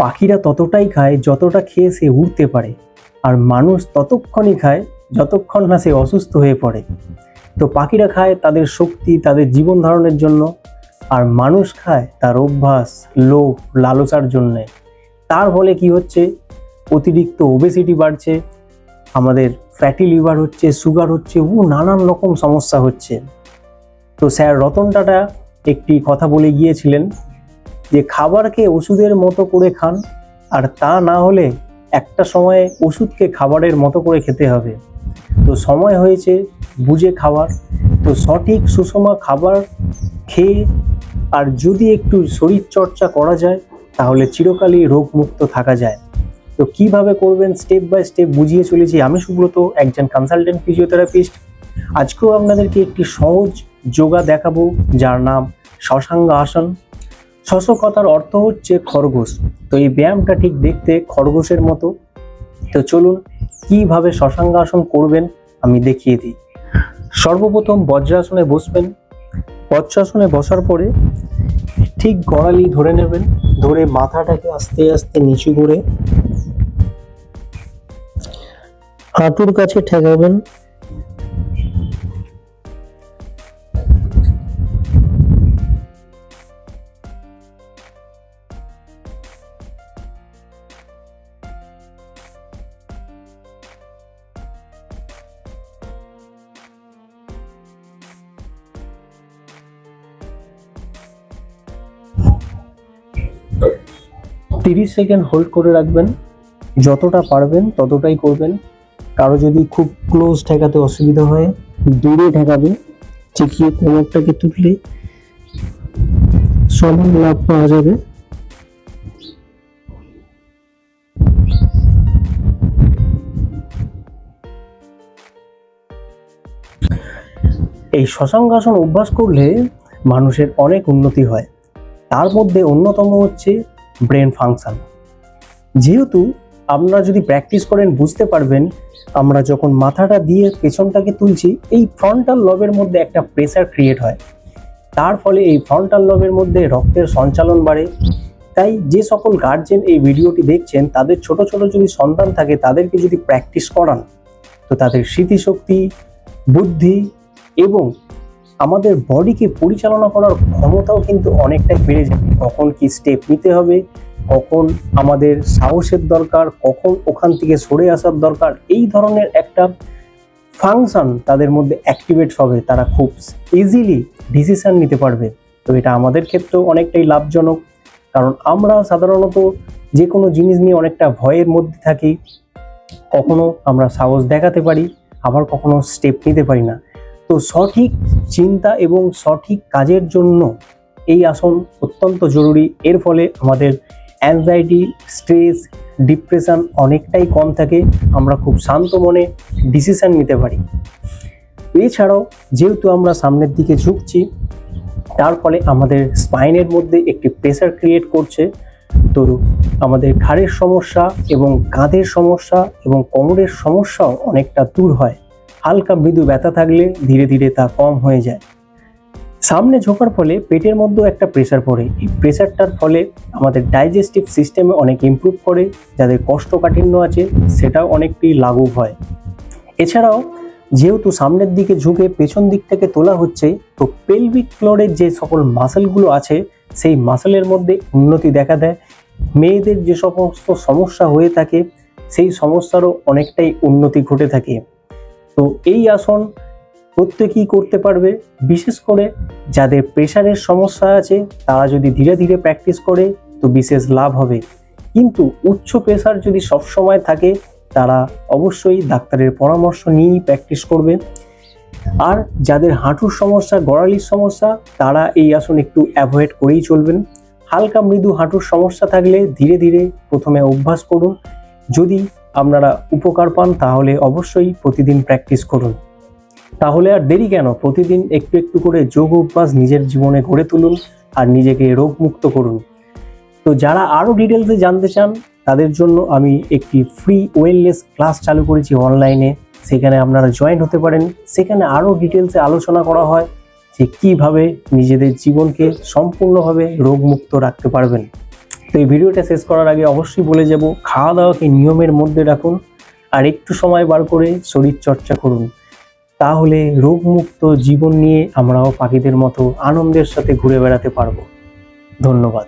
পাখিরা ততটাই খায় যতটা খেয়ে সে উড়তে পারে। আর মানুষ ততক্ষণই খায় যতক্ষণ না সে অসুস্থ হয়ে পড়ে। তো পাখিরা খায় তাদের শক্তি, তাদের জীবন ধারণের জন্য। আর মানুষ খায় তার অভ্যাস, লোভ, লালসার জন্যে। তার ফলে কি হচ্ছে? অতিরিক্ত ওবেসিটি বাড়ছে। আমাদের ফ্যাটি লিভার হচ্ছে সুগার হচ্ছে ও নানান রকম সমস্যা হচ্ছে। তো স্যার রতন টাটা একটি কথা বলে গিয়েছিলেন। যে খাবারকে ওষুধের মতো করে খান, আর তা না হলে একটা সময়ে ওষুধকে খাবারের মতো করে খেতে হবে। তো সময় হয়েছে বুঝে খাবার তো সঠিক সুষমা খাবার খেয়ে আর যদি একটু শরীর চর্চা করা যায়, তাহলে চিরকালই রোগমুক্ত থাকা যায়। তো কীভাবে করবেন স্টেপ বাই স্টেপ বুঝিয়ে চলেছি আমি সুব্রত, একজন কনসালটেন্ট ফিজিওথেরাপিস্ট আজকেও আপনাদেরকে একটি সহজ যোগা দেখাবো, যার নাম শশাঙ্গ আসন। শশ কথার অর্থ হচ্ছে খরগোশ। তো এই ব্যায়ামটা ঠিক দেখতে খরগোশের মতো। তো চলুন, কীভাবে শশাঙ্গাসন করবেন আমি দেখিয়ে দিই। সর্বপ্রথম বজ্রাসনে বসবেন। বজ্রাসনে বসার পরে ঠিক গড়ালি ধরে নেবেন। ধরে মাথাটাকে আস্তে আস্তে নিচু করে হাঁটুর কাছে ঠেকাবেন। তিরিশ সেকেন্ড হোল্ড করে রাখবেন। যতটা পারবেন ততটাই করবেন। কারও যদি খুব ক্লোজ ঠেকাতে অসুবিধা হয়, দূরে ঠেকাবে চেকিয়ে কোমরটাকে তুললে সমান লাভ পাওয়া যাবে। এই শশাঙ্গাসন অভ্যাস করলে মানুষের অনেক উন্নতি হয়। তার মধ্যে অন্যতম হচ্ছে ব্রেন ফাংশন যেহেতু আপনারা যদি প্র্যাকটিস করেন, বুঝতে পারবেন, আমরা যখন মাথাটা দিয়ে পেছনটাকে তুলছি, এই ফ্রন্টাল লবের মধ্যে একটা প্রেসার ক্রিয়েট হয়। তার ফলে এই ফ্রন্টাল লবের মধ্যে রক্তের সঞ্চালন বাড়ে। তাই যে সকল গার্জেন এই ভিডিওটি দেখছেন, তাদের ছোট ছোট যদি সন্তান থাকে, তাদেরকে যদি প্র্যাকটিস করান, তো তাদের স্মৃতিশক্তি, বুদ্ধি এবং আমাদের বডিকে পরিচালনা করার ক্ষমতাও কিন্তু অনেকটাই বেড়ে যাবে। কখন কি স্টেপ নিতে হবে, কখন আমাদের সাহসের দরকার, কখন ওখান থেকে সরে আসার দরকার, এই ধরনের একটা ফাংশন তাদের মধ্যে অ্যাক্টিভেট হবে। তারা খুব ইজিলি ডিসিশান নিতে পারবে। তো এটা আমাদের ক্ষেত্রেও অনেকটাই লাভজনক। কারণ আমরা সাধারণত যে কোনো জিনিস নিয়ে অনেকটা ভয়ের মধ্যে থাকি, কখনো আমরা সাহস দেখাতে পারি, আবার কখনো স্টেপ নিতে পারি না। তো সঠিক চিন্তা এবং সঠিক কাজের জন্য এই আসন অত্যন্ত জরুরি। এর ফলে আমাদের অ্যাংজাইটি স্ট্রেস ডিপ্রেশন অনেকটাই কম থাকে। আমরা খুব শান্ত মনে ডিসিশন নিতে পারি। এছাড়াও যেহেতু আমরা সামনের দিকে ঝুঁকছি, তার ফলে আমাদের স্পাইনের মধ্যে একটি প্রেসার ক্রিয়েট করছে। তো আমাদের ঘাড়ের সমস্যা এবং কাঁধের সমস্যা এবং কোমরের সমস্যাও অনেকটা দূর হয়। হালকা মৃদু ব্যথা থাকলে ধীরে ধীরে তা কম হয়ে যায়। সামনে ঝোঁকার ফলে পেটের মধ্যেও একটা প্রেশার পড়ে। এই প্রেশারটার ফলে আমাদের ডাইজেস্টিভ সিস্টেমে অনেক ইমপ্রুভ করে, যাদের কোষ্ঠকাঠিন্য আছে সেটাও অনেকটাই লাঘব হয়। এছাড়াও যেহেতু সামনের দিকে ঝুঁকে পেছন দিক থেকে তোলা হচ্ছে, তো পেলভিক ফ্লোরের যে সকল মাসেলগুলো আছে, সেই মাসেলের মধ্যে উন্নতি দেখা দেয়। মেয়েদের যে সমস্ত সমস্যা হয়ে থাকে, সেই সমস্যারও অনেকটাই উন্নতি ঘটে থাকে। তো এই আসন প্রত্যেকেই করতে পারবে, বিশেষ করে যাদের প্রেশারের সমস্যা আছে, তারা যদি ধীরে ধীরে প্র্যাকটিস করে, তো বিশেষ লাভ হবে। কিন্তু উচ্চ প্রেশার যদি সবসময় থাকে, তারা অবশ্যই ডাক্তারের পরামর্শ নিয়েই প্র্যাকটিস করবে। আর যাদের হাঁটুর সমস্যা, গড়ালির সমস্যা, তারা এই আসন একটু অ্যাভয়েড করেই চলবেন। হালকা মৃদু হাঁটুর সমস্যা থাকলে ধীরে ধীরে প্রথমে অভ্যাস করুন। যদি আপনারা উপকার পান, তাহলে অবশ্যই প্রতিদিন প্র্যাকটিস করুন। তাহলে আর দেরি কেন? প্রতিদিন একটু একটু করে যোগ অভ্যাস নিজের জীবনে গড়ে তুলুন আর নিজেকে রোগমুক্ত করুন। তো যারা আরও ডিটেলসে জানতে চান, তাদের জন্য আমি একটি ফ্রি ওয়েলনেস ক্লাস চালু করেছি অনলাইনে সেখানে আপনারা জয়েন হতে পারেন। সেখানে আরও ডিটেলসে আলোচনা করা হয় যে কীভাবে নিজেদের জীবনকে সম্পূর্ণভাবে রোগমুক্ত রাখতে পারবেন। তো এই ভিডিওটা শেষ করার আগে অবশ্যই বলে যাব, খাওয়া দাওয়াকে নিয়মের মধ্যে রাখুন আর একটু সময় বার করে শরীর চর্চা করুন। তাহলে রোগমুক্ত জীবন নিয়ে আমরাও পাখিদের মতো আনন্দের সাথে ঘুরে বেড়াতে পারব। ধন্যবাদ।